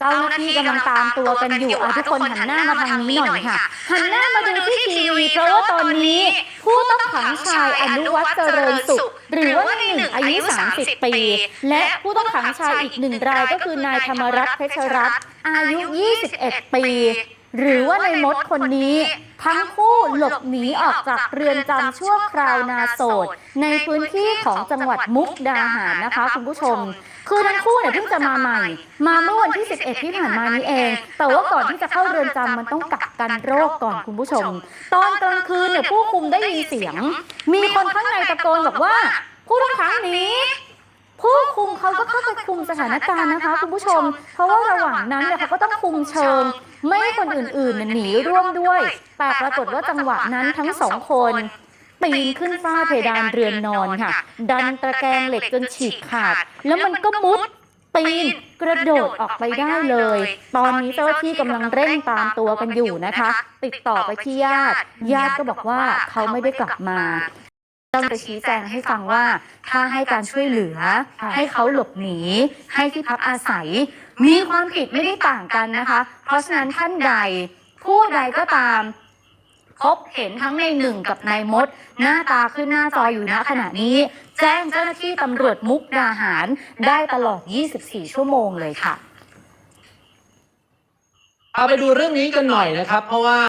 เจ้าหน้าที่กำลังตามตัวกันอยู่อะทุกคนหันหน้ามาทางนี้หน่อยค่ะ หันหน้ามาดูที่ทีวีเพราะว่าตอนนี้ ผู้ต้องขังชายอนุวัฒน์เจริญสุข หรือว่าในหนึ่งอายุ 30 ปี และผู้ต้องขังชายอีกหนึ่งรายก็คือนายธรรมรัตน์เพชรรัตน์อายุ 21 ปี หรือว่าในมดคนนี้ ทั้งคู่หลบหนีออกจากเรือนจำชั่วคราวนาโสด ในพื้นที่ของจังหวัดมุกดาหารนะคะคุณผู้ชม คือทั้งคู่เนี่ยเพิ่งจะมาใหม่ มาเมื่อวันที่ 11 ที่ผ่านมานี้เอง แต่ว่าก่อนที่จะเข้าเรือนจำมันต้องกักกันโรคก่อนคุณผู้ชม ตอนกลางคืนเนี่ยผู้คุมได้ยินเสียง มีคนข้างในตะโกนบอกว่า ผู้ต้องขังหนีผู้คุมเขาก็เข้าไปคุมสถานการณ์นะคะ คุณผู้ชม เพราะว่าระหว่างนั้นเนี่ยเขาก็ต้องคุมเชิง ไม่ให้คนอื่นๆหนีร่วมด้วย แต่ปรากฏว่าจังหวะนั้นทั้งสองคนปีนขึ้นฝ้าเพดานเรือนนอนค่ะ ดันตะแกรงเหล็กจนฉีกขาด แล้วมันก็มุดปีนกระโดดออกไปได้เลย ตอนนี้เจ้าหน้าที่กำลังเร่งตามตัวกันอยู่นะคะ ติดต่อไปที่ญาติ ญาติก็บอกว่าเขาไม่ได้กลับมา ต้องไปชี้แจงให้ฟังว่า ถ้าให้การช่วยเหลือ ให้เขาหลบหนี ให้ที่พักอาศัย มีความผิดไม่ได้ต่างกันนะคะ เพราะฉะนั้นท่านใด ผู้ใดก็ตาม พบเห็นทั้งในหนึ่งกับนายมด หน้าตาขึ้นหน้าจออยู่ณขณะนี้ แจ้งเจ้าหน้าที่ตำรวจมุกดาหารได้ตลอด 24 ชั่วโมงเลยค่ะ เอาไปดูเรื่องนี้กันหน่อยนะครับ เพราะว่า